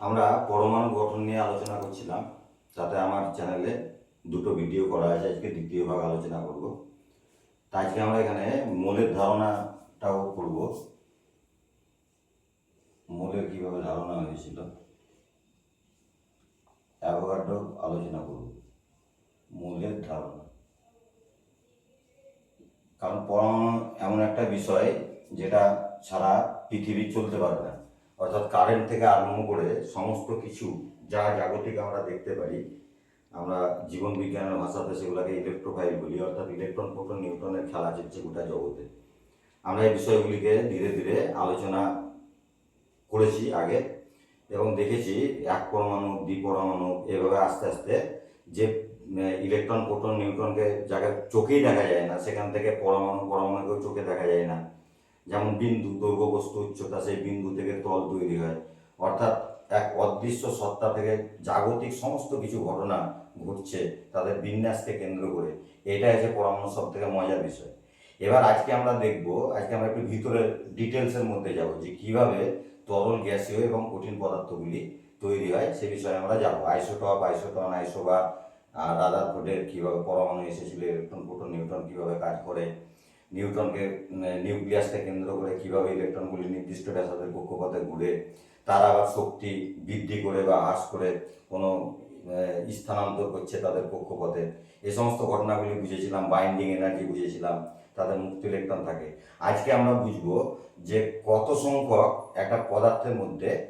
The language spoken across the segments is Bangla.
আমরা পরমাণু গঠন নিয়ে আলোচনা করছিলাম, তাতে আমার চ্যানেলে দুটো ভিডিও করা আছে আজকে দ্বিতীয় ভাগ আলোচনা করব। তা আজকে আমরা এখানে মূলের ধারণাটাও করব। মূলের কীভাবে ধারণা হয়েছিল অ্যাভোগাড্রো আলোচনা করব, মূলের ধারণা। কারণ পরমাণু এমন একটা বিষয় যেটা ছাড়া পৃথিবী চলতে পারবে না। অর্থাৎ কারেন্ট থেকে আরম্ভ করে সমস্ত কিছু, যা জাগতিক আমরা দেখতে পারি, আমরা জীবন বিজ্ঞানের ভাষাতে সেগুলোকে ইলেকট্রোফাইল বলি, অর্থাৎ ইলেকট্রন প্রোটন নিউটনের খেলা চলছে গোটা জগতে। আমরা এই বিষয়গুলিকে ধীরে ধীরে আলোচনা করেছি আগে এবং দেখেছি এক পরমাণু দ্বিপরমাণু এভাবে আস্তে আস্তে যে ইলেকট্রন প্রোটন নিউট্রনকে যাকে চোখেই দেখা যায় না, সেখান থেকে পরমাণু, পরমাণুকেও চোখে দেখা যায় না। যেমন বিন্দু, দৈর্ঘ্য, বস্তু, উচ্চতা, সেই বিন্দু থেকে তল তৈরি হয়। অর্থাৎ এক অদৃশ্য সত্তা থেকে জাগতিক সমস্ত কিছু ঘটনা ঘটছে তাদের বিন্যাসকে কেন্দ্র করে। এটাই হচ্ছে পরমাণু সব থেকে মজার বিষয়। এবার আজকে আমরা দেখব, আজকে আমরা একটু ভিতরের ডিটেলসের মধ্যে যাব যে কীভাবে তরল গ্যাসীয় এবং কঠিন পদার্থগুলি তৈরি হয়, সে বিষয়ে আমরা যাব। আইসোটপ, আইসোটন, আইসোবার, আর রাদারফোর্ডের কীভাবে পরমাণু এসেছিল, ইলেকট্রন, প্রোটন, নিউট্রন কীভাবে কাজ করে নিউটনকে নিউক্লিয়াসকে কেন্দ্র করে কীভাবে ইলেকট্রনগুলি নির্দিষ্ট ব্যাসার্ধের কক্ষপথে ঘুরে, তারা আবার শক্তি বৃদ্ধি করে বা হ্রাস করে, কোনো স্থানান্তর করছে তাদের কক্ষপথে। এই সমস্ত ঘটনাগুলি বুঝেছিলাম বাইন্ডিং এনার্জি বুঝেছিলাম, তাদের মুক্ত ইলেকট্রন থাকে। আজকে আমরা বুঝব যে কত সংখ্যক একটা পদার্থের মধ্যে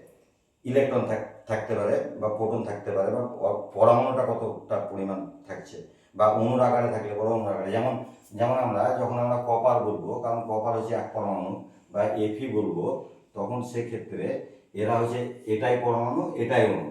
ইলেকট্রন থাক- থাকতে পারে বা প্রোটন থাকতে পারে বা, পরমাণুটা কতটা পরিমাণ থাকছে। বা অণুর আকারে থাকলে বড় অণুর আকারে। যেমন যেমন আমরা যখন আমরা কপার বলব, কারণ কপার হচ্ছে এক পরমাণু বা এফি বলব, তখন সেক্ষেত্রে এরা হচ্ছে এটাই পরমাণু, এটাই অণু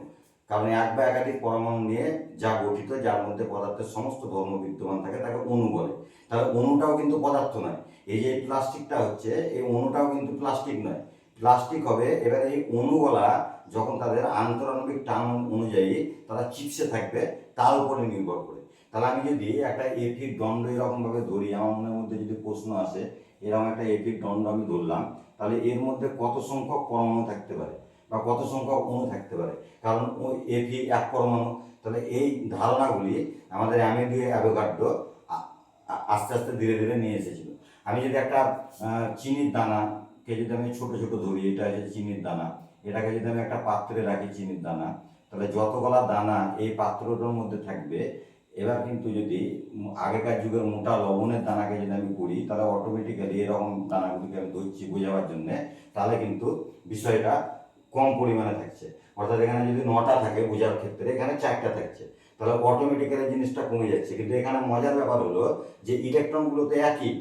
কারণ এক বা একাধিক পরমাণু নিয়ে যা গঠিত, যার মধ্যে পদার্থের সমস্ত ধর্ম বিদ্যমান থাকে, তাকে অণু বলে। তাহলে অণুটাও কিন্তু পদার্থ নয়। এই যে প্লাস্টিকটা হচ্ছে, এই অণুটাও কিন্তু প্লাস্টিক নয়। প্লাস্টিক হবে, এবার এই অণুগুলা যখন তাদের আন্তরাণবিক টান অনুযায়ী তারা চিপসে থাকবে, তার উপরে নির্ভর করে। তাহলে আমি যদি একটা এফিক দণ্ড এরকমভাবে ধরি, আমার মনের মধ্যে যদি প্রশ্ন আসে, এরকম একটা এফিক দণ্ড আমি ধরলাম, তাহলে এর মধ্যে কত সংখ্যক পরমাণু থাকতে পারে বা কত সংখ্যক অণু থাকতে পারে? কারণ ওই এফি এক পরমাণু, তাহলে এই ধারণাগুলি আমাদের অ্যামেডিও অ্যাভোগাড্রো আস্তে আস্তে ধীরে ধীরে নিয়ে এসেছিল। আমি যদি একটা চিনির দানাকে যদি আমি ছোট ছোট ধরি, এটা হচ্ছে চিনির দানা, এটাকে যদি আমি একটা পাত্রে রাখি চিনির দানা, তাহলে যতগুলা দানা এই পাত্রটার মধ্যে থাকবে এবার কিন্তু যদি আগেকার যুগের মোটা লবণের দানাকে যদি আমি করি, তাহলে অটোমেটিক্যালি এরকম দানাগুলিকে আমি ধরছি বোঝাবার জন্যে, তাহলে কিন্তু বিষয়টা কম পরিমাণে থাকছে। অর্থাৎ এখানে যদি নটা থাকে বোঝার ক্ষেত্রে, এখানে চারটা থাকছে। তাহলে অটোমেটিক্যালি জিনিসটা কমে যাচ্ছে। কিন্তু এখানে মজার ব্যাপার হলো যে ইলেকট্রনগুলো তো একই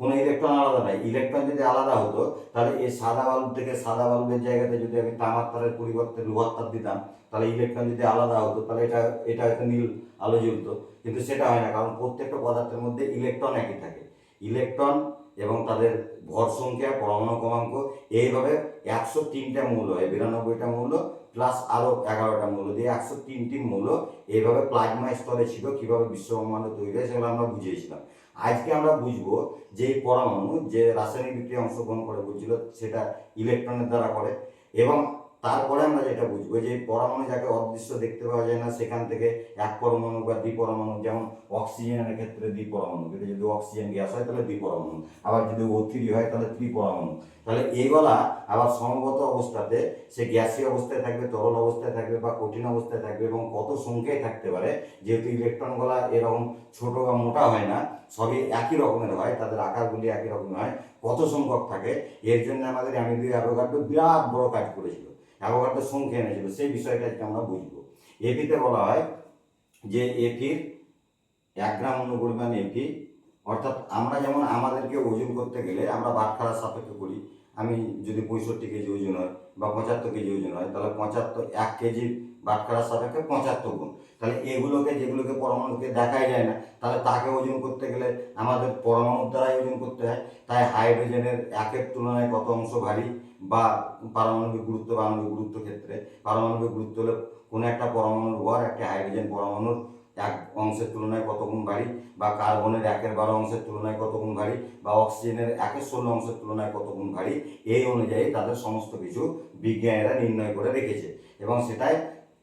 কোনো ইলেকট্রন আলাদা নাই। ইলেকট্রন যদি আলাদা হতো, তাহলে এই সাদা বাল্ব থেকে সাদা বাল্বের জায়গাতে যদি আমি তামার তারের পরিবর্তে লোহার তার দিতাম, তাহলে ইলেকট্রন যদি আলাদা হতো, তাহলে এটা এটা হয়তো নীল আলো জ্বলতো। কিন্তু সেটা হয় না, কারণ প্রত্যেকটা পদার্থের মধ্যে ইলেকট্রন একই থাকে। ইলেকট্রন এবং তাদের ভর সংখ্যা, পরমাণু ক্রমাঙ্ক, এইভাবে একশো তিনটা মৌল হয়, বিরানব্বইটা মৌল প্লাস আরও এগারোটা মৌল। দিয়ে একশো তিনটি মৌল এইভাবে প্লাজমা স্তরে ছিল, কীভাবে বিশ্বব্রহ্মাণ্ড তৈরি হয় সেগুলো আমরা বুঝিয়েছিলাম। আজকে আমরা বুঝব যে এই পরমাণু যে রাসায়নিক বিক্রিয়া অংশগ্রহণ করে বলছিল সেটা ইলেকট্রনের দ্বারা করে এবং তারপরে আমরা যেটা বুঝব, যে পরমাণু যাকে অদৃশ্য দেখতে পাওয়া যায় না, সেখান থেকে এক পরমাণু বা দ্বিপরমাণু যেমন অক্সিজেনের ক্ষেত্রে দ্বিপরমাণু এটা যদি অক্সিজেন গ্যাস হয়, তাহলে দ্বিপরমাণু আবার যদি থ্রি হয়, তাহলে ত্রিপরমাণু তাহলে এইগুলা আবার সমগত অবস্থাতে সে গ্যাসীয় অবস্থায় থাকবে, তরল অবস্থায় থাকবে বা কঠিন অবস্থায় থাকবে এবং কত সংখ্যায় থাকতে পারে, যেহেতু ইলেকট্রনগুলা এরকম ছোট বা মোটা হয় না, সবই একই রকমের হয়, তাদের আকারগুলি একই রকমের হয়, কত সংখ্যক থাকে, এর জন্য আমাদের অ্যামিডিও অ্যাভোগাড্রো বিরাট বড় কাজ করেছিল। অ্যাভোগাড্রো সংখ্যা এনেছিল সেই বিষয়টা আজকে আমরা বুঝব। এপিতে বলা হয় যে এপির এক গ্রাম অনুপরিমাণ এপি অর্থাৎ আমরা যেমন আমাদেরকে ওজন করতে গেলে আমরা বাটখারার সাপেক্ষে করি, আমি যদি পঁয়ষট্টি কেজি ওজন হয় বা পঁচাত্তর কেজি ওজন হয়, তাহলে পঁচাত্তর, এক কেজি বাটখারার সাপেক্ষে পঁচাত্তর গুণ। তাহলে এগুলোকে, যেগুলোকে পরমাণুকে দেখাই যায় না, তাহলে তাকে ওজন করতে গেলে আমাদের পরমাণুর দ্বারাই ওজন করতে হয়। তাই হাইড্রোজেনের একের তুলনায় কত অংশ ভারী বা পারমাণবিক গুরুত্ব বা আণবিক গুরুত্ব ক্ষেত্রে, পারমাণবিক গুরুত্ব হলে কোনো একটা পরমাণুর ভর একটা হাইড্রোজেন পরমাণুর এক অংশের তুলনায় কত গুণ ভারী বা কার্বনের একের বারো অংশের তুলনায় কত গুণ ভারী বা অক্সিজেনের একের ষোলো অংশের তুলনায় কত গুণ ভারী, এই অনুযায়ী তাদের সমস্ত কিছু বিজ্ঞানীরা নির্ণয় করে রেখেছে এবং সেটাই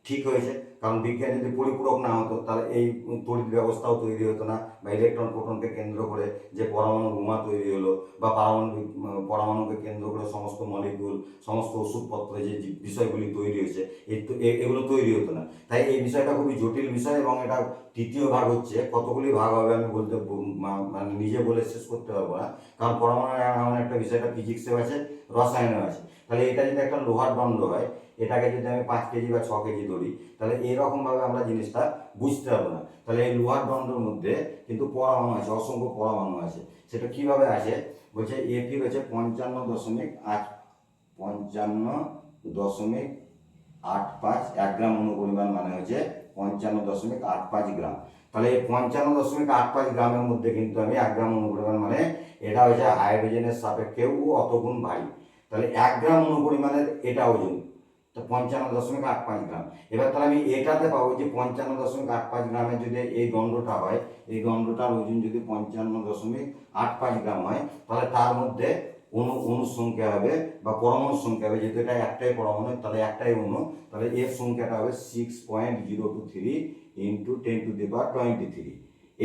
ঠিক হয়েছে। কারণ বিজ্ঞান যদি পরিপূরক না হতো, তাহলে এই তড়িৎ ব্যবস্থাও তৈরি হতো না, বা ইলেকট্রন প্রোটনকে কেন্দ্র করে যে পরমাণু বোমা তৈরি হলো, বা পারমাণবিক পরমাণুকে কেন্দ্র করে সমস্ত মলিকুল সমস্ত ওষুধপত্র যে বিষয়গুলি তৈরি হয়েছে এগুলো তৈরি হতো না। তাই এই বিষয়টা খুবই জটিল বিষয় এবং এটা তৃতীয় ভাগ হচ্ছে, কতগুলি ভাগ হবে আমি বলতে মানে নিজে বলে শেষ করতে পারব না, কারণ পরমাণু এমন একটা বিষয়টা ফিজিক্সেও আছে, রসায়নেও আছে। তাহলে এটা যদি একটা লোহার দণ্ড হয় এটাকে যদি আমি পাঁচ কেজি বা ছ কেজি ধরি, তাহলে এরকমভাবে আমরা জিনিসটা বুঝতে পারব না। তাহলে এই লোহার দণ্ডের মধ্যে কিন্তু পরমাণু আছে, অসংখ্য পরমাণু আছে। সেটা কীভাবে আছে বলছে এফি হচ্ছে পঞ্চান্ন দশমিক আট, পঞ্চান্ন দশমিক আট পাঁচ, এক গ্রাম অনুপরিমাণ মানে হচ্ছে পঞ্চান্ন দশমিক আট পাঁচ গ্রাম। তাহলে এই পঞ্চান্ন দশমিক আট পাঁচ গ্রামের মধ্যে কিন্তু আমি এক গ্রাম অনুপরিমাণ মানে এটা হচ্ছে হাইড্রোজেনের সাপেক্ষেও অত গুণ ভারী। তাহলে এক গ্রাম অনুপরিমাণের এটা ওজন। তো পঞ্চান্ন দশমিক আট পাঁচ গ্রাম। এবার তাহলে আমি এটাতে পাবো যে পঞ্চান্ন দশমিক আট পাঁচ গ্রামে যদি এই দণ্ডটা হয়, এই দণ্ডটার ওজন যদি পঞ্চান্ন দশমিক আট পাঁচ গ্রাম হয়, তাহলে তার মধ্যে অণু অণুর সংখ্যা হবে বা পরমাণুর সংখ্যা হবে। যেহেতু এটা একটাই পরমাণু, তাহলে একটাই অণু তাহলে এর সংখ্যাটা হবে six point zero two three into ten to the power twenty three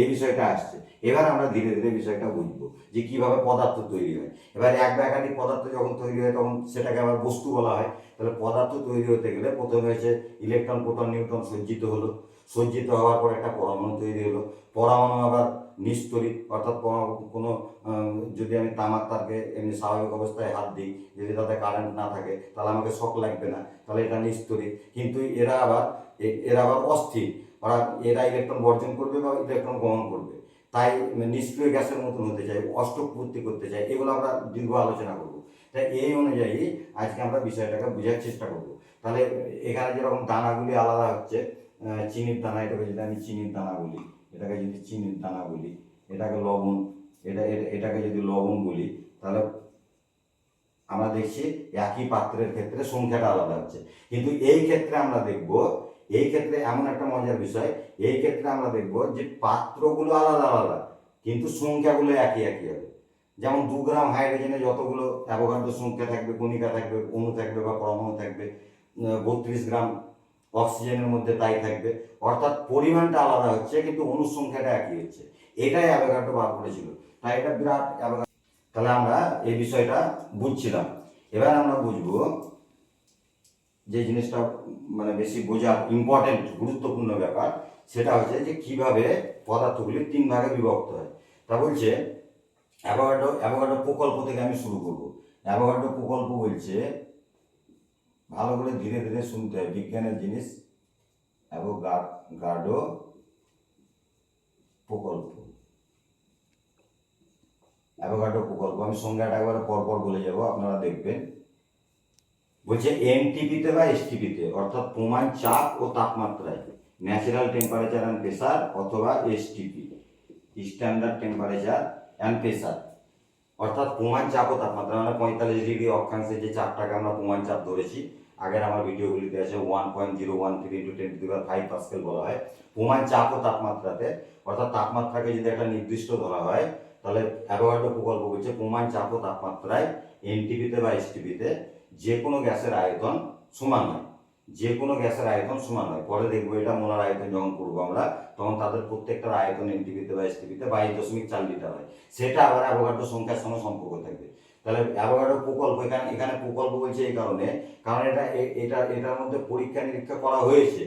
এই বিষয়টা আসছে। এবার আমরা ধীরে ধীরে বিষয়টা বুঝব যে কীভাবে পদার্থ তৈরি হয়। এবার এক বা একাধিক পদার্থ যখন তৈরি হয়, তখন সেটাকে আবার বস্তু বলা হয়। তাহলে পদার্থ তৈরি হতে গেলে প্রথমে হচ্ছে ইলেকট্রন প্রোটন নিউট্রন সজ্জিত হলো। সজ্জিত হওয়ার পর একটা পরমাণু তৈরি হলো। পরমাণু আবার নিস্তরিত অর্থাৎ কোনো যদি আমি তামাক তারকে এমনি স্বাভাবিক অবস্থায় হাত দিই, যদি তাতে কারেন্ট না থাকে, তাহলে আমাকে শখ লাগবে না। তাহলে এটা নিস্তরিত কিন্তু এরা আবার এরা আবার অস্থির। ওরা এরা ইলেকট্রন বর্জন করবে বা ইলেকট্রন গ্রহণ করবে। তাই নিষ্ক্রিয় গ্যাসের মতন হতে চাই অষ্টপূর্তি করতে চাই, এগুলো আমরা দীর্ঘ আলোচনা করব। তাই এই অনুযায়ী আজকে আমরা বিষয়টাকে বোঝার চেষ্টা করব। তাহলে এখানে যেরকম দানাগুলি আলাদা হচ্ছে চিনির দানা, এটাকে যদি আমি চিনির দানা বলি, এটাকে যদি চিনির দানা বলি, এটাকে লবণ এটা- এটাকে যদি লবণ বলি, তাহলে আমরা দেখছি একই পাত্রের ক্ষেত্রে সংখ্যাটা আলাদা হচ্ছে। কিন্তু এই ক্ষেত্রে আমরা দেখব এই ক্ষেত্রে এমন একটা মজার বিষয়, এই ক্ষেত্রে আমরা দেখব যে পাত্রগুলো আলাদা আলাদা, কিন্তু সংখ্যাগুলো একই একই হবে। যেমন দু গ্রাম হাইড্রোজেনে যতগুলো অ্যাভোগাড্রো সংখ্যা থাকবে, কণিকা থাকবে, অণু থাকবে বা পরমাণু থাকবে বত্রিশ গ্রাম অক্সিজেনের মধ্যে তাই থাকবে। অর্থাৎ পরিমাণটা আলাদা হচ্ছে, কিন্তু অণুর সংখ্যাটা একই হচ্ছে। এটাই অ্যাভোগাড্রো বার করেছিল। তাই এটা বিরাট অ্যাভোগাড্রো তাহলে আমরা এই বিষয়টা বুঝছিলাম। এবার আমরা বুঝব যে জিনিসটা মানে বেশি বোঝা ইম্পর্টেন্ট গুরুত্বপূর্ণ ব্যাপার, সেটা হচ্ছে যে কীভাবে পদার্থগুলি তিন ভাগে বিভক্ত হয়। তা বলছে অ্যাভোগাড্রো অ্যাভোগাড্রো প্রকল্প থেকে আমি শুরু করব। অ্যাভোগাড্রো প্রকল্প বলছে, ভালো করে ধীরে ধীরে শুনতে হয়। বিজ্ঞানের জিনিস অ্যাভোগাড্রো প্রকল্প। অ্যাভোগাড্রো প্রকল্প, আমি সংজ্ঞাটা একবারে পরপর বলে যাব, আপনারা দেখবেন। বলছে এনটিপিতে বা এসটিপিতে অর্থাৎ প্রমাণ চাপ ও তাপমাত্রায় ন্যাচারাল টেম্পারেচার অ্যান্ড প্রেসার অথবা STP standard temperature and pressure অর্থাৎ প্রমাণ চাপ ও তাপমাত্রা মানে পঁয়তাল্লিশ ডিগ্রি অক্ষাংশে যে চাপটাকে আমরা প্রমাণ চাপ ধরেছি, আগের আমার ভিডিওগুলিতে আছে one point zero one three into ten to five pascal বলা হয়, প্রমাণ চাপ ও তাপমাত্রাতে, অর্থাৎ তাপমাত্রাকে যদি একটা নির্দিষ্ট ধরা হয়, তাহলে অ্যাভোগাড্রো প্রকল্প বলছে প্রমাণ চাপ ও তাপমাত্রায় এনটিপিতে বা এস এসটিপিতে যে কোনো গ্যাসের আয়তন সমান হয়। যে কোনো গ্যাসের আয়তন সমান হয়। পরে দেখব এটা মোলার আয়তন যখন করব আমরা, তখন তাদের প্রত্যেকটার আয়তন এনটিপিতে বা এসটিপিতে বাইশ দশমিক চার লিটার হয়। সেটা আবার অ্যাভোগাড্রো সংখ্যার সঙ্গে সম্পর্ক থাকবে। তাহলে অ্যাভোগাড্রো প্রকল্প, এখানে এখানে প্রকল্প বলছে এই কারণে, কারণ এটা এটা, এটার মধ্যে পরীক্ষা নিরীক্ষা করা হয়েছে।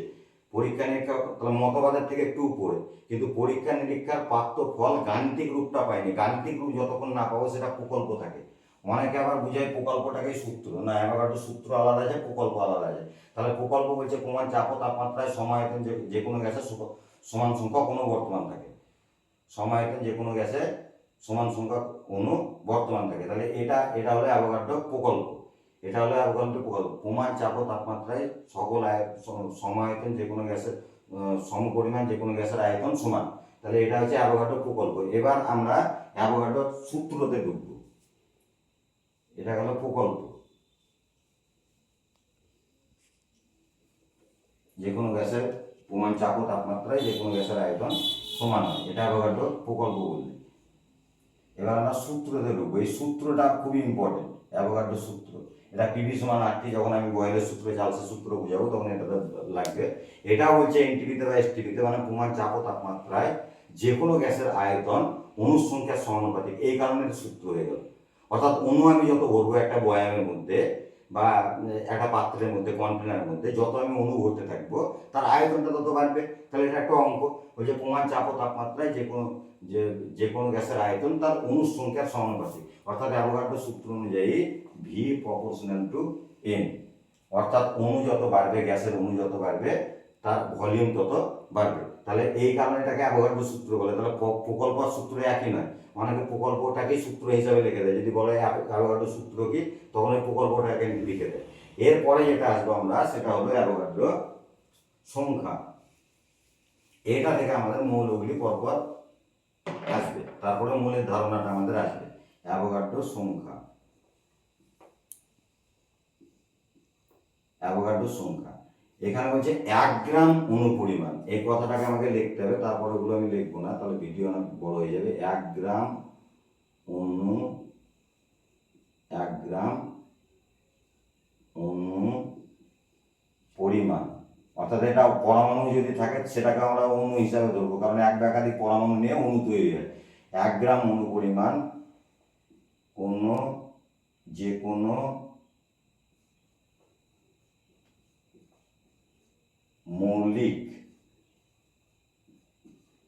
পরীক্ষা নিরীক্ষা, তাহলে মতবাদের থেকে একটু উপরে। কিন্তু পরীক্ষা নিরীক্ষার প্রাপ্ত ফল গাণিতিক রূপটা পায়নি গাণিতিক রূপ যতক্ষণ না পাবো সেটা প্রকল্প থাকে। অনেকে আবার বুঝায় প্রকল্পটাকে সূত্র। না অ্যাভোগাড্রো সূত্র আলাদা আছে, প্রকল্প আলাদা আছে। তাহলে প্রকল্প বলছে প্রমাণ চাপ তাপমাত্রায়, সমায়তন যে যে কোনো গ্যাসের সমান সংখ্যক অণু বর্তমান থাকে। সমায়তন যে কোনো গ্যাসে সমান সংখ্যক অণু বর্তমান থাকে। তাহলে এটা এটা হলো অ্যাভোগাড্রো প্রকল্প। এটা হলো অ্যাভোগাড্রো প্রকল্প। প্রমাণ চাপ তাপমাত্রায় সকল সমায়তন যে কোনো গ্যাসের সম পরিমাণ যে কোনো গ্যাসের আয়তন সমান। তাহলে এটা হচ্ছে অ্যাভোগাড্রো প্রকল্প। এবার আমরা অ্যাভোগাড্রো সূত্রতে ঢুকবো। এটা হলো প্রকল্প। যে কোনো গ্যাসের প্রমাণ চাপ ও তাপমাত্রায় যে কোনো গ্যাসের আয়তন সমান হয়। এটা অ্যাভোগাড্রো প্রকল্প বললে। এবার আমরা সূত্রতে ঢুকবো। এই সূত্রটা খুবই ইম্পর্টেন্ট অ্যাভোগাড্রো সূত্র। এটা পিভি সমান আটটি যখন আমি বয়েলের সূত্র চালসের সূত্র বুঝাবো, তখন এটাতে লাগবে। এটা হচ্ছে এনটিপিতে বা এসটিপিতে মানে প্রমাণ চাপ ও তাপমাত্রায় যে কোনো গ্যাসের আয়তন অনুসংখ্যার সমানুপাতিক। এই কারণে সূত্র হয়ে গেল। অর্থাৎ অণু আমি যত ভরবো একটা বয়ামের মধ্যে বা একটা পাত্রের মধ্যে, কন্টেনারের মধ্যে, যত আমি অণু ভরতে থাকব, তার আয়তনটা তত বাড়বে। তাহলে এটা একটা অঙ্ক। ওই যে প্রমাণ চাপ ও তাপমাত্রায় যে কোনো যে যে কোনো গ্যাসের আয়তন, তার অণুর সংখ্যার সমানুপাতিক। অর্থাৎ অ্যাভোগাড্রো সূত্র অনুযায়ী ভি প্রপোর্শনাল টু এন অর্থাৎ অণু যত বাড়বে, গ্যাসের অণু যত বাড়বে, তার ভলিউম তত বাড়বে। তাহলে এই কারণে এটাকে অ্যাভোগাড্রো সূত্র বলে। তাহলে প্রকল্প আর সূত্র একই নয়। অনেকে প্রকল্পটাকেই সূত্র হিসাবে লিখে দেয়। যদি বলে অ্যাভোগাড্রো সূত্র কি, তখন ওই প্রকল্পটাকে লিখে দেয়। এরপরে যেটা আসব আমরা, সেটা হলো অ্যাভোগাড্রো সংখ্যা। এটা থেকে আমাদের মৌলগুলি পরপর আসবে। তারপরে মূলের ধারণাটা আমাদের আসবে। অ্যাভোগাড্রো সংখ্যা। অ্যাভোগাড্রো সংখ্যা। এখানে বলছে এক গ্রাম অনুপরিমাণ। এই কথাটাকে আমাকে লিখতে হবে, তারপরে ওগুলো আমি লিখব না, তাহলে ভিডিও অনেক বড় হয়ে যাবে। এক গ্রাম অনু, এক গ্রাম অনু পরিমাণ। অর্থাৎ এটা পরমাণু যদি থাকে, সেটাকে আমরা অণু হিসাবে ধরবো, কারণ এক একাধিক পরমাণু নিয়ে অণু তৈরি হয়। এক গ্রাম অণু পরিমাণ, কোনো যে কোনো মৌলিক।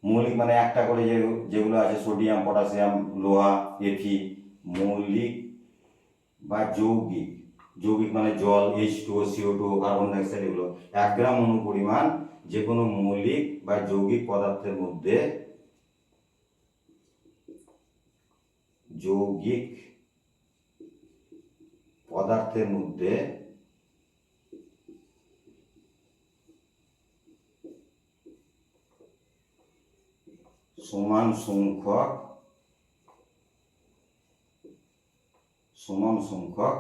মৌলিক মানে একটা করে যে যেগুলো আছে, সোডিয়াম, পটাশিয়াম, লোহা এফি মৌলিক বা যৌগিক। যৌগিক মানে জল H two CO two carbon dioxide এগুলো। এক গ্রাম অণু পরিমাণ যে কোনো মৌলিক বা যৌগিক পদার্থের মধ্যে যৌগিক পদার্থের মধ্যে সমান সংখ্যক সমান সংখ্যক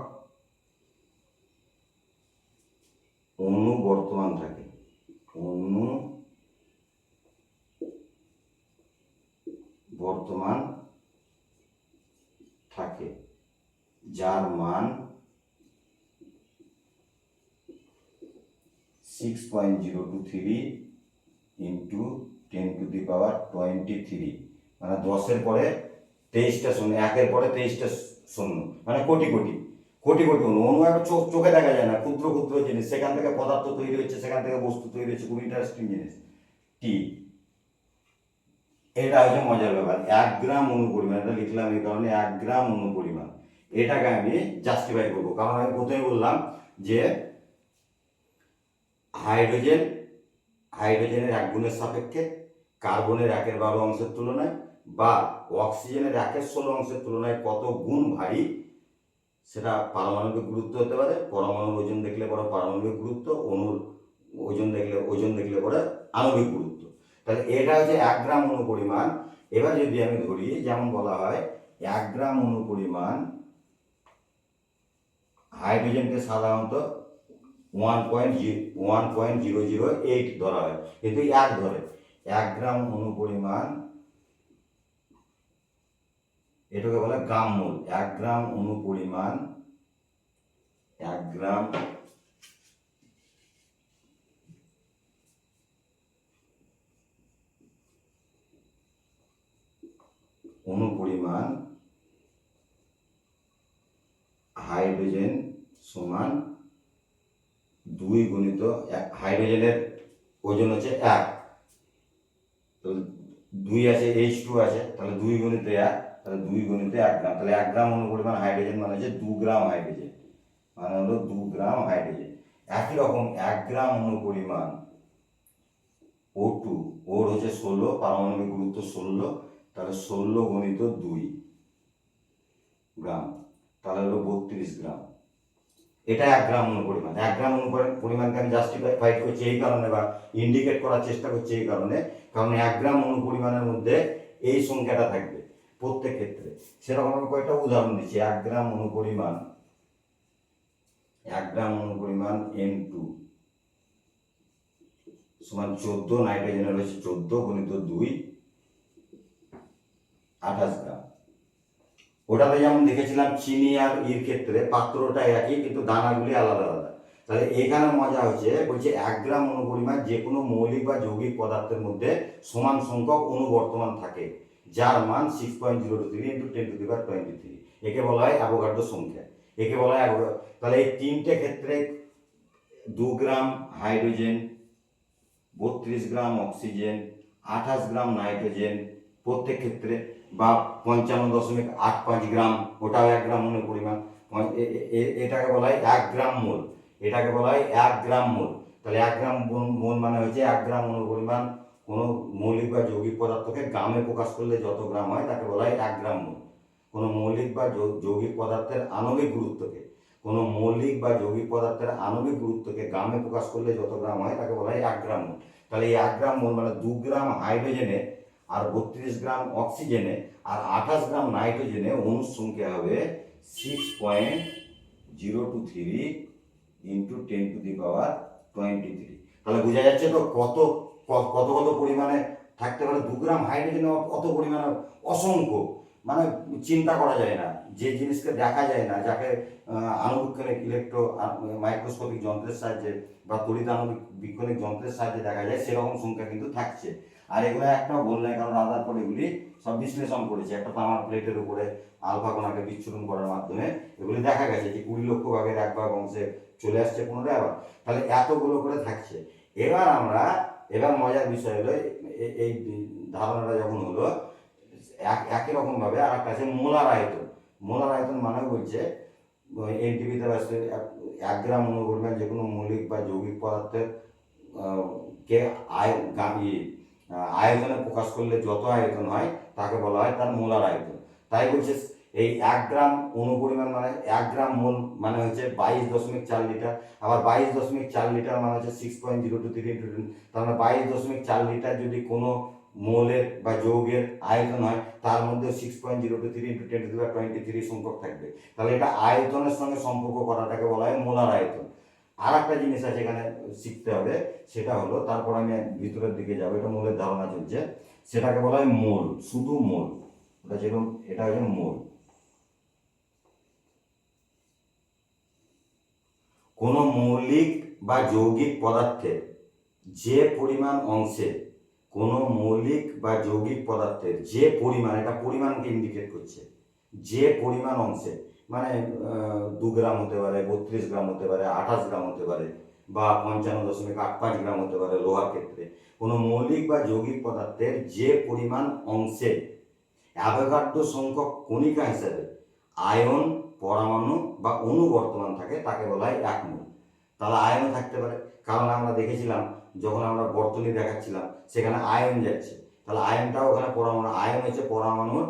অণু বর্তমান থাকে। অণু বর্তমান থাকে, যার মান six point zero two three into ten to the power twenty three. মানে দশের পরে তেইশটা শূন্য, একের পরে তেইশটা শূন্য মানে কোটি কোটি কোটি কোটি অণু অণু একবার চোখ চোখে দেখা যায় না, ক্ষুদ্র ক্ষুদ্র জিনিস, সেখান থেকে পদার্থ তৈরি হচ্ছে, সেখান থেকে বস্তু তৈরি হচ্ছে, খুব ইন্টারেস্টিং জিনিস। টি, এটা হচ্ছে মজার ব্যাপার, এক গ্রাম অণু পরিমাণ, এটা লিখলাম এই কারণে, এক গ্রাম অণু পরিমাণ। এটাকে আমি জাস্টিফাই করব, কারণ আমি প্রথমে বললাম যে হাইড্রোজেন, হাইড্রোজেনের এক গুণের সাপেক্ষে কার্বনের একের বারো অংশের তুলনায় বা অক্সিজেনের একের ষোলো অংশের তুলনায় কত গুণ ভারী? সেটা পারমাণবিক গুরুত্ব হতে পারে। পরমাণুর ওজন দেখলে পরে পারমাণবিক গুরুত্ব অণুর ওজন দেখলে ওজন দেখলে পরে আণবিক গুরুত্ব। তাহলে এটা হচ্ছে এক গ্রাম অণু পরিমাণ। এবার যদি আমি ধরি, যেমন বলা হয়, এক গ্রাম অণু পরিমাণ হাইড্রোজেনকে সাধারণত one point zero one point zero zero eight ধরা হয়। কিন্তু এক ধরে। এক গ্রাম অণু পরিমাণ, এটাকে বলে গ্রাম মূল। এক গ্রাম অণু পরিমাণ, এক গ্রাম অণু পরিমাণ হাইড্রোজেন সমান দুই গুণিত হাইড্রোজেনের ওজন হচ্ছে এক। তো দুই আছে এইচ টু আছে, তাহলে দুই গুণিত এক, তাহলে দুই গুণিত এক গ্রাম, তাহলে এক গ্রাম অনুপরিমাণ হাইড্রোজেন মানে হচ্ছে দু গ্রাম হাইড্রোজেন মানে হলো দু গ্রাম হাইড্রোজেন একই রকম এক গ্রাম অনুপরিমাণ ও টু ওর হচ্ছে ষোলো, পারমাণবিক গুরুত্ব ষোলো, তাহলে ষোলো গণিত দুই গ্রাম, তাহলে হলো বত্রিশ গ্রাম। এটা এক গ্রাম অনুপরিমাণ এক গ্রাম অনুপরি- পরিমাণকে আমি জাস্টিফাই ফাইট করছি এই কারণে বা ইন্ডিকেট করার চেষ্টা করছি এই কারণে। কারণ এক গ্রাম অনুপরিমাণের মধ্যে এই সংখ্যাটা থাকবে প্রত্যেক ক্ষেত্রে। সেরকম আমি কয়েকটা উদাহরণ দিচ্ছি। এক গ্রাম অনুপরিমাণ এক গ্রাম অনুপরিমাণ এন টু সমান চোদ্দ নাইট্রোজেনের রয়েছে চোদ্দ গণিত দুই, আঠাশ গ্রাম। ওটাতে যেমন দেখেছিলাম চিনি আর ইর ক্ষেত্রে পাত্রটা একই, কিন্তু দানাগুলি আলাদা আলাদা। তাহলে এখানে মজা হচ্ছে, বলছে এক গ্রাম অনুপরিমাণ যে কোনো মৌলিক বা যৌগিক পদার্থের মধ্যে সমান সংখ্যক অনুবর্তমান থাকে, যার মান six point zero two three into ten to the power twenty three একে বলা হয় অ্যাভোগাড্রো সংখ্যা। একে বলা হয় তাহলে এই তিনটে ক্ষেত্রে দু গ্রাম হাইড্রোজেন, বত্রিশ গ্রাম অক্সিজেন, আঠাশ গ্রাম নাইট্রোজেন, প্রত্যেক ক্ষেত্রে বা পঞ্চান্ন দশমিক আট পাঁচ গ্রাম, ওটাও এক গ্রাম মূলের পরিমাণ। এটাকে বলা হয় এক গ্রাম মোল। এটাকে বলা হয় এক গ্রাম মোল। তাহলে এক গ্রাম মোল মানে হয়েছে এক গ্রাম মূল পরিমাণ। কোনো মৌলিক বা যৌগিক পদার্থকে গ্রামে প্রকাশ করলে যত গ্রাম হয়, তাকে বলা হয় এক গ্রাম মোল। কোনো মৌলিক বা যৌগিক পদার্থের আণবিক গুরুত্বকে, কোনো মৌলিক বা যৌগিক পদার্থের আণবিক গুরুত্বকে গ্রামে প্রকাশ করলে যত গ্রাম হয়, তাকে বলা হয় এক গ্রাম মোল। তাহলে এই এক গ্রাম মোল মানে দু গ্রাম হাইড্রোজেনে আর বত্রিশ গ্রাম অক্সিজেনে আর আঠাশ গ্রাম নাইট্রোজেনে অণুর সংখ্যা হবে six point zero two three into ten to the power twenty three তাহলে বোঝা যাচ্ছে তো কত কত কত পরিমাণে থাকতে পারে? দু গ্রাম হাইড্রোজেনে অত পরিমাণে অসংখ্য। মানে চিন্তা করা যায় না যে জিনিসকে দেখা যায় না যাকে আহ, আণুবীক্ষণিক ইলেকট্রো মাইক্রোস্কোপিক যন্ত্রের সাহায্যে বা তড়িৎ আণবিক বিক্ষণিক যন্ত্রের সাহায্যে দেখা যায় সেরকম সংখ্যা কিন্তু থাকছে। আর এগুলো একটাও বললে কারণ আধার পর এগুলি সব বিশ্লেষণ করেছে। একটা তামার প্লেটের উপরে আলফা কণাকে বিচ্ছুরণ করার মাধ্যমে এগুলি দেখা গেছে যে কুড়ি লক্ষ ভাগের এক ভাগ অংশে চলে আসছে পুনরায় আবার। তাহলে এতগুলো করে থাকছে। এবার আমরা, এবার মজার বিষয় হলো এই ধারণাটা যখন হলো, এক- একই রকম ভাবে আর একটা আছে মোলার আয়তন। মোলার আয়তন মানে বলছে এনটিভিতে এক গ্রাম অনুপরিমাণ যে কোনো মৌলিক বা যৌগিক পদার্থের কে আয় গামি আয়তনে প্রকাশ করলে যত আয়তন হয়, তাকে বলা হয় তার মোলার আয়তন। তাই বলছে, এই এক গ্রাম অনুপরিমাণ মানে এক গ্রাম মোল মানে হচ্ছে বাইশ দশমিক চার লিটার। আবার বাইশ দশমিক চার লিটার মানে হচ্ছে six point zero two three two তার মানে বাইশ দশমিক চার লিটার যদি কোনো মৌলের বা যৌগের আয়তন হয়, তার মধ্যে six point zero two three into ten to twenty three সংখ্যক থাকবে। তাহলে এটা আয়তনের সঙ্গে সম্পর্ক করাটাকে বলা হয় মোলার আয়তন। আর একটা জিনিস আছে এখানে শিখতে হবে, সেটা হলো তারপর আমি ভিতরের দিকে যাব, এটা মূলের ধারণা চলছে। সেটাকে বলা হয় মোল শুধু মোল ওটা যেরকম, এটা হচ্ছে মোল কোনো মৌলিক বা যৌগিক পদার্থের যে পরিমাণ অংশে, কোনো মৌলিক বা যৌগিক পদার্থের যে পরিমাণ, এটা পরিমাণকে ইন্ডিকেট করছে, যে পরিমাণ অংশে মানে দু গ্রাম হতে পারে, বত্রিশ গ্রাম হতে পারে, আঠাশ গ্রাম হতে পারে বা পঞ্চান্ন দশমিক আট পাঁচ গ্রাম হতে পারে লোহার ক্ষেত্রে। কোনো মৌলিক বা যৌগিক পদার্থের যে পরিমাণ অংশে অ্যাভোগাড্রো সংখ্যক কণিকা হিসেবে আয়ন, পরমাণু বা অণু বর্তমান থাকে, তাকে বলা হয় এক মোল। তাহলে আয়নও থাকতে পারে। কারণ আমরা দেখেছিলাম, যখন আমরা বর্তনী দেখাচ্ছিলাম, সেখানে আয়ন যাচ্ছে। তাহলে আয়নটাও ওখানে পরমাণু, আয়ন হচ্ছে পরমাণুর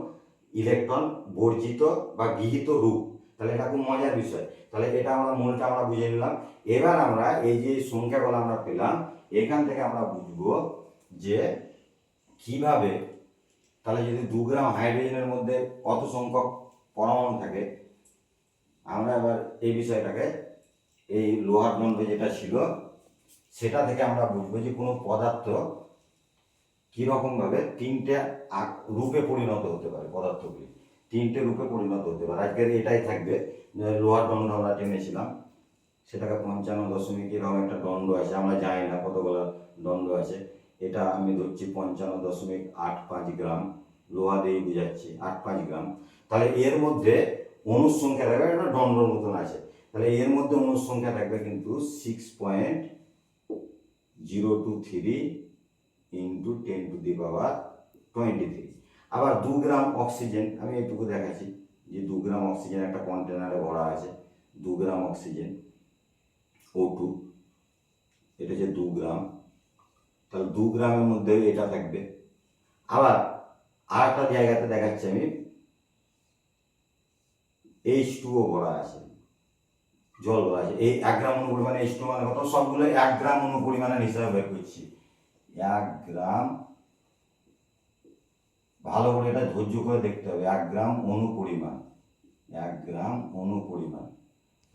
ইলেকট্রন বর্জিত বা গৃহীত রূপ। তাহলে এটা খুব মজার বিষয়। তাহলে এটা আমরা মূলটা আমরা বুঝে নিলাম। এবার আমরা এই যে সংখ্যাগুলো আমরা পেলাম, এখান থেকে আমরা বুঝব যে কীভাবে, তাহলে যদি দু গ্রাম হাইড্রোজেনের মধ্যে কত সংখ্যক পরমাণু থাকে, আমরা এবার এই বিষয়টাকে, এই লোহার দণ্ড যেটা ছিল, সেটা থেকে আমরা বুঝব যে কোনো পদার্থ কীরকমভাবে তিনটে রূপে পরিণত হতে পারে, পদার্থগুলি। তিনটে রূপে পরিণত হতে পারে। আজকের এটাই থাকবে লোহার দণ্ড আমরা টেনেছিলাম, সেটাকে পঞ্চান্ন দশমিক এরকম একটা দণ্ড আছে, আমরা জানি না কতগুলো দণ্ড আছে। এটা আমি ধরছি পঞ্চান্ন দশমিক আট পাঁচ গ্রাম, লোহা দিয়ে বুঝাচ্ছি, আট পাঁচ গ্রাম। তাহলে এর মধ্যে অনুর সংখ্যা থাকবে, একটা দণ্ডর মতন আছে। তাহলে এর মধ্যে অনুর সংখ্যা থাকবে কিন্তু six point zero two three into ten to the power twenty three আবার দু গ্রাম অক্সিজেন, আমি এইটুকু দেখাচ্ছি যে দু গ্রাম অক্সিজেন একটা কন্টেনারে ভরা আছে, দু গ্রাম অক্সিজেন ও টু এটা হচ্ছে দু গ্রাম। তাহলে দু গ্রামের মধ্যে এটা থাকবে। আবার আর একটা জায়গাতে দেখাচ্ছি আমি এইচ টুও ভরা আছে, জল ভরা আছে। এই এক গ্রাম অনুপরিমাণে এইচ টু মানে কত? সবগুলো এক গ্রাম অনুপরিমাণের হিসাবে বের করছি। এক গ্রাম ভালো করে এটা ধৈর্য করে দেখতে হবে। এক গ্রাম অনুপরিমাণ। এক গ্রাম অনুপরিমাণ।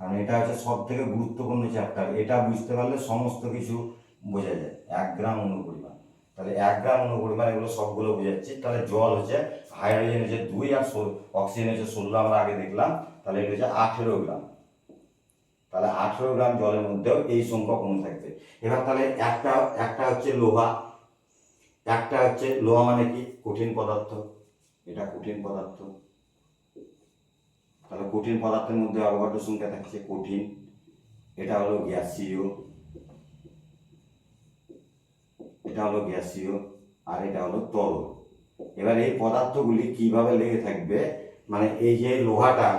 কারণ এটা হচ্ছে সব থেকে গুরুত্বপূর্ণ চ্যাপ্টার এটা বুঝতে পারলে সমস্ত কিছু বোঝা যায়। এক গ্রাম অণু পরিমাণ তাহলে এক গ্রাম অণু পরিমাণ এগুলো সবগুলো বোঝাচ্ছি। তাহলে জল হচ্ছে হাইড্রোজেন হচ্ছে দুই আর অক্সিজেন হচ্ছে ষোলো আমরা আগে দেখলাম। তাহলে এটা হচ্ছে আঠেরো গ্রাম। তাহলে আঠেরো গ্রাম জলের মধ্যেও এই সংখ্যক অণু থাকবে। এবার তাহলে একটা একটা হচ্ছে লোহা। একটা হচ্ছে লোহা মানে কি? কঠিন পদার্থ। এটা কঠিন পদার্থ। তাহলে কঠিন পদার্থের মধ্যে অবঘাত সংখ্যা থাকছে কঠিন। এটা হলো গ্যাসীয়। এটা হলো গ্যাসীয় আর এটা হলো তরল। এবার এই পদার্থগুলি কীভাবে লেগে থাকবে? মানে এই যে লোহাটা,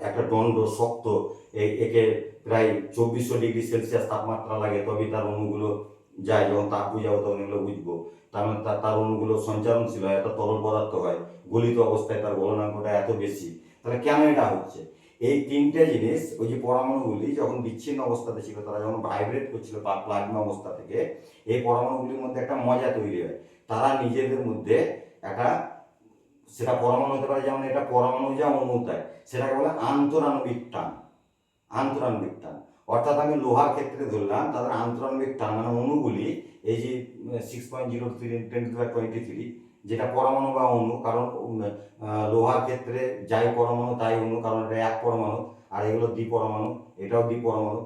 একটা দণ্ড শক্ত একে প্রায় চব্বিশশো ডিগ্রি সেলসিয়াস তাপমাত্রা লাগে তবে তার অণুগুলো যায় যখন তাপ বুঝাবো তখন এগুলো বুঝব। তার মানে তার তার অণুগুলো সঞ্চালনশীল হয় এত তরল পদার্থ হয়, গলিত অবস্থায় তার গলনাঙ্কটা এত বেশি, তাহলে কেন এটা হচ্ছে? এই তিনটে জিনিস, ওই যে পরমাণুগুলি যখন বিচ্ছিন্ন অবস্থাতে ছিল, তারা যখন ভাইব্রেট করছিল বা প্লাজমা অবস্থা থেকে, এই পরমাণুগুলির মধ্যে একটা মজা তৈরি হয়। তারা নিজেদের মধ্যে একটা, সেটা পরমাণু হতে পারে, যেমন এটা পরমাণু যা অণু তাই, সেটাকে বলে আন্তরাণবিক টান আন্তরাণবিক টান। অর্থাৎ আমি লোহার ক্ষেত্রে ধরলাম, তাদের আন্তরাণবিক টান মানে অণুগুলি এই যে six point zero three ten to twenty three যেটা পরমাণু বা অণু, কারণ লোহার ক্ষেত্রে যাই পরমাণু তাই অণু, কারণ এটা এক পরমাণু, আর এগুলো দ্বি পরমাণু, এটাও দ্বি পরমাণু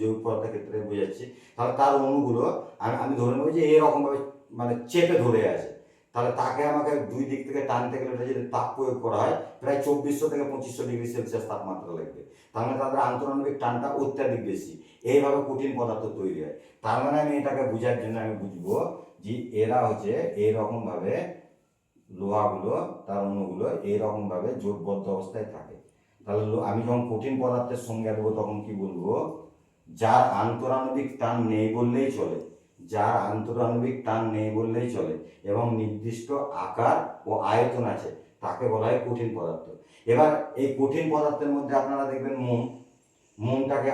যৌগ পদার্থের ক্ষেত্রে বোঝাচ্ছি। তাহলে তার অণুগুলো, আমি আমি ধরে নেব যে এরকমভাবে মানে চেপে ধরে আছে। তাহলে তাকে আমাকে দুই দিক থেকে টানতে গেলে যদি তাপ প্রয়োগ করা হয়, প্রায় চব্বিশশো থেকে পঁচিশশো ডিগ্রি সেলসিয়াস তাপমাত্রা লাগবে। তার মানে তাদের আন্তরাণবিক টানটা অত্যাধিক বেশি। এইভাবে কঠিন পদার্থ তৈরি হয়। তার মানে আমি এটাকে বোঝার জন্য আমি বুঝব যে এরা হচ্ছে এইরকম ভাবে লোহাগুলো, তার অণুগুলো এইরকম ভাবে জোটবদ্ধ অবস্থায় থাকে। তাহলে আমি যখন কঠিন পদার্থের সংজ্ঞা দেবো তখন কি বলব? যার আন্তরাণবিক টান নেই বললেই চলে। যার আন্তরাণবিক টান নেই বললেই চলে এবং নির্দিষ্ট আকার ও আয়তন আছে, তাকে বলা হয় কঠিন পদার্থ। এবার এই কঠিন পদার্থের মধ্যে আপনারা দেখবেন মোম, মোমটাকে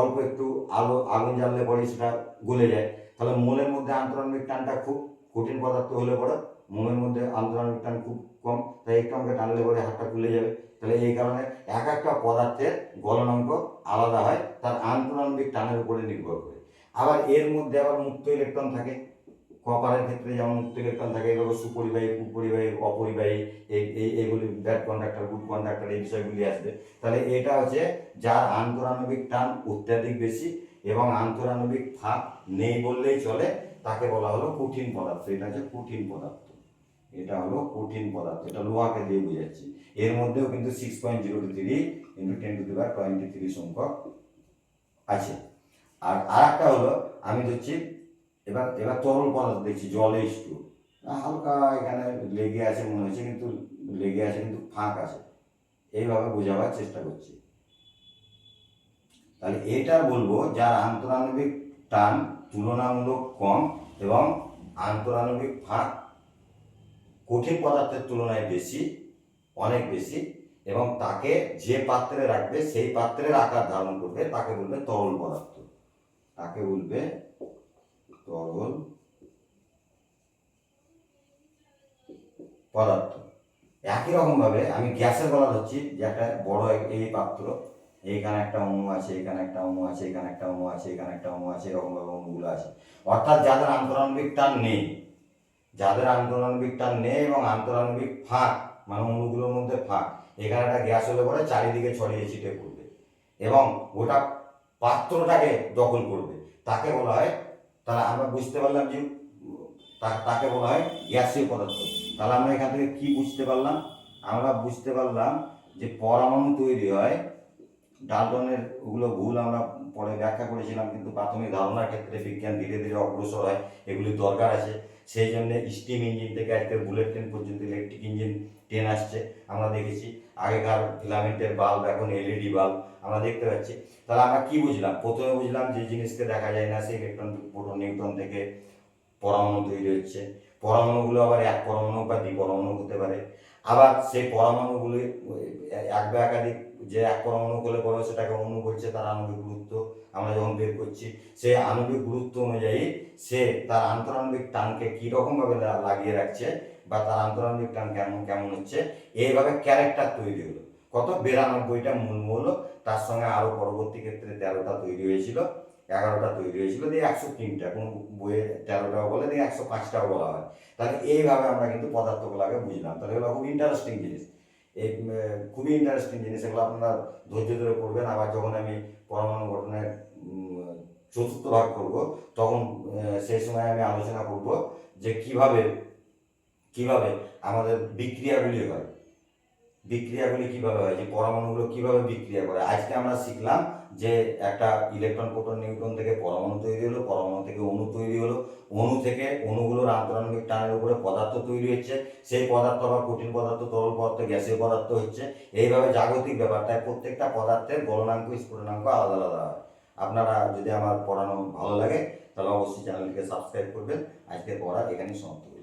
অল্প একটু আলো, আগুন জ্বাললে পরে সেটা গলে যায়। তাহলে মোলের মধ্যে আন্তরাণবিক টানটা খুব কঠিন পদার্থ হলে পরে মোমের মধ্যে আন্তরাণবিক টান খুব কম, তাই একটু আমাকে টানলে পরে হাতটা খুলে যাবে। তাহলে এই কারণে এক একটা পদার্থের গলনাঙ্ক আলাদা হয়, তার আন্তরাণবিক টানের উপরে নির্ভর করে। আবার এর মধ্যে আবার মুক্ত ইলেকট্রন থাকে। কপারের ক্ষেত্রে যেমন মুক্ত ইলেকট্রন থাকে, এগুলো সুপরিবাহী, কুপরিবাহী, অপরিবাহী, এই, এই- এইগুলি ব্যাড কন্ডাক্টর গুড কন্ডাক্টর এই বিষয়গুলি আসবে। তাহলে এটা হচ্ছে যার আন্তরাণবিক টান অত্যাধিক বেশি এবং আন্তরাণবিক ফাঁক নেই বললেই চলে, তাকে বলা হলো কঠিন পদার্থ। এটা হচ্ছে কঠিন পদার্থ। এটা হলো কঠিন পদার্থ। এটা লোহাকে দিয়ে বুঝাচ্ছি। এর মধ্যেও কিন্তু six point zero two three into ten to the power twenty three সংখ্যক আছে। আর আর একটা হলো, আমি ধরছি এবার এবার তরল পদার্থ দেখছি, জলে একটু। হালকা এখানে লেগে আছে মনে হচ্ছে, কিন্তু লেগে আছে, কিন্তু ফাঁক আছে। এইভাবে বোঝাবার চেষ্টা করছি। তাহলে এটা বলব, যার আন্তরাণবিক টান তুলনামূলক কম এবং আন্তরাণবিক ফাঁক কঠিন পদার্থের তুলনায় বেশি, অনেক বেশি, এবং তাকে যে পাত্রে রাখবে, সেই পাত্রের আকার ধারণ করবে, তাকে বলবে তরল পদার্থ। তাকে বলবে, তরল পদার্থ। একই রকম ভাবে আমি গ্যাসের বলা ধরছি, যে একটা বড় এই পাত্র, এইখানে একটা অণু আছে এখানে একটা অণু আছে এখানে একটা অণু আছে এখানে একটা অণু আছে এরকম ভাবে অণুগুলো আছে। অর্থাৎ যাদের আন্তরাণবিক টান নেই, যাদের আন্তরাণবিক টান নেই এবং আন্তরাণবিক ফাঁক মানে অণুগুলোর মধ্যে ফাঁক, এখানে একটা গ্যাস হলে পরে চারিদিকে ছড়িয়ে ছিটে পড়বে। এবং ওটা পাত্রটাকে দখল করবে। তাকে বলা হয়, তাহলে আমরা বুঝতে পারলাম যে তাকে বলা হয় গ্যাসীয় পদার্থ। তাহলে আমরা এখান থেকে কি বুঝতে পারলাম? আমরা বুঝতে পারলাম যে পরমাণু তৈরি হয় ডালটনের ওগুলো ভুল আমরা পরে ব্যাখ্যা করেছিলাম, কিন্তু প্রাথমিক ধারণার ক্ষেত্রে বিজ্ঞান ধীরে ধীরে অগ্রসর হয়। এগুলি দরকার আছে। সেই জন্য স্টিম ইঞ্জিন থেকে আজকে বুলেট ট্রেন পর্যন্ত ইলেকট্রিক ইঞ্জিন ট্রেন আসছে। আমরা দেখেছি আগেকার ফিলামেন্টের বাল্ব এখন এলইডি বাল্ব আমরা দেখতে পাচ্ছি। তাহলে আমরা কি বুঝলাম? প্রথমে বুঝলাম যে জিনিসকে দেখা যায় না, সেই ইলেকট্রন প্রোটন নিউট্রন থেকে পরমাণু তৈরি হচ্ছে। পরমাণুগুলো আবার এক পরমাণু বা দ্বিপরমাণু হতে পারে। আবার সেই পরমাণুগুলি, এক বা একাধিক যে এক পরমাণু করলে পরে সেটাকে অণু বলছে, তার আণবিক গুরুত্ব আমরা যখন বের করছি সেই আণবিক গুরুত্ব অনুযায়ী সে তার আন্তরাণবিক টানকে কীরকমভাবে লাগিয়ে রাখছে বা তার আন্তরাণবিক টান কেমন কেমন হচ্ছে, এইভাবে ক্যারেক্টার তৈরি হলো। কত বিরানব্বইটা মূল মৌল তার সঙ্গে আরও পরবর্তী ক্ষেত্রে তেরোটা তৈরি হয়েছিল, এগারোটা তৈরি হয়েছিল, দিয়ে একশো তিনটা, কোনো বইয়ে তেরোটাও বলে, দিয়ে একশো পাঁচটাও বলা হয়। তাহলে এইভাবে আমরা কিন্তু পদার্থগুলোকে বুঝলাম। তাহলে এগুলো খুব ইন্টারেস্টিং জিনিস। এই খুবই ইন্টারেস্টিং জিনিস, এগুলো আপনারা ধৈর্য ধরে পড়বেন আবার যখন আমি পরমাণু গঠনের চতুর্থ ভাগ করব, তখন সেই সময় আমি আলোচনা করব যে কীভাবে কীভাবে আমাদের বিক্রিয়াগুলি হয়। বিক্রিয়াগুলি কীভাবে হয়, যে পরমাণুগুলো কীভাবে বিক্রিয়া করে। আজকে আমরা শিখলাম যে একটা ইলেকট্রন, প্রোটন, নিউট্রন থেকে পরমাণু তৈরি হলো, পরমাণু থেকে অণু তৈরি হলো। অণু থেকে অণুগুলোর আন্তরাণবিক টানের উপরে পদার্থ তৈরি হচ্ছে। সেই পদার্থ আবার কঠিন পদার্থ, তরল পদার্থ, গ্যাসীয় পদার্থ হচ্ছে। এইভাবে জাগতিক ব্যাপারটায় প্রত্যেকটা পদার্থের গলনাঙ্ক, স্ফুটনাঙ্ক আলাদা আলাদা হয়। আপনারা যদি আমার পড়ানো ভালো লাগে, তাহলে অবশ্যই চ্যানেলটিকে সাবস্ক্রাইব করবেন। আজকের পড়া এখানেই সমাপ্ত।